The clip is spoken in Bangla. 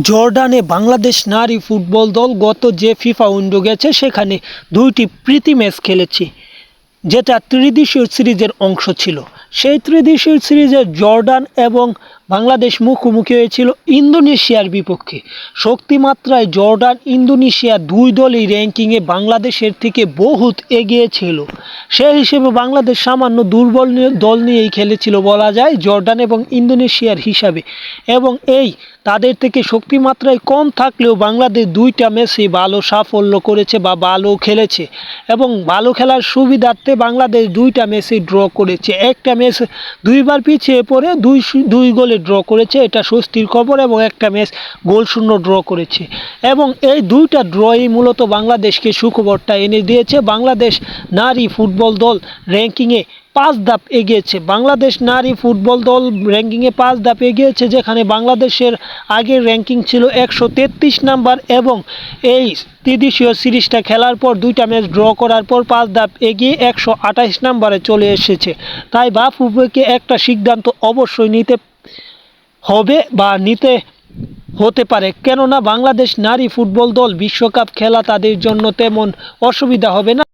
জর্ডানে বাংলাদেশ নারী ফুটবল দল গত যে ফিফা উইন্ডো গেছে, সেখানে দুইটি প্রীতি ম্যাচ খেলেছি, যেটা ত্রিদেশীয় সিরিজের অংশ ছিল। সেই ত্রিদেশীয় সিরিজে জর্ডান এবং বাংলাদেশ মুখোমুখি হয়েছিল ইন্দোনেশিয়ার বিপক্ষে। শক্তিমাত্রায় জর্ডান ইন্দোনেশিয়া দুই দলই র্যাঙ্কিংয়ে বাংলাদেশের থেকে বহুত এগিয়ে ছিল। সেই হিসেবে বাংলাদেশ সামান্য দুর্বল দল নিয়েই খেলেছিল বলা যায় জর্ডান এবং ইন্দোনেশিয়ার হিসাবে। এবং এই তাদের থেকে শক্তিমাত্রায় কম থাকলেও বাংলাদেশ দুইটা ম্যাচে ভালো সাফল্য করেছে বা ভালো খেলেছে। এবং ভালো খেলার সুবিধার্থে বাংলাদেশ দুইটা ম্যাচে ড্র করেছে। একটা ম্যাচ দুইবার পিছিয়ে পড়ে দুই দুই গোলে ড্র করেছে, এটা স্বস্তির খবর এবং একটা ম্যাচ গোল শূন্য ড্র করেছে। এবং এই দুইটা ড্রই মূলত বাংলাদেশকে সুখবরটা এনে দিয়েছে। বাংলাদেশ নারী ফুটবল দল র্যাঙ্কিংয়ে পাঁচ ধাপ এগিয়েছে। বাংলাদেশ নারী ফুটবল দল র্যাঙ্কিংয়ে পাঁচ ধাপ এগিয়েছে, যেখানে বাংলাদেশের আগের র্যাঙ্কিং ছিল একশো তেত্রিশ নাম্বার এবং এই ত্রিদেশীয় সিরিজটা খেলার পর দুইটা ম্যাচ ড্র করার পর পাঁচ ধাপ এগিয়ে একশো আঠাশ নাম্বারে চলে এসেছে। তাই বাফুফেকে একটা সিদ্ধান্ত অবশ্যই নিতে হবে বা নিতে হতে পারে। কেননা বাংলাদেশ নারী ফুটবল দল বিশ্বকাপ খেলা তাদের জন্য তেমন অসুবিধা হবে না।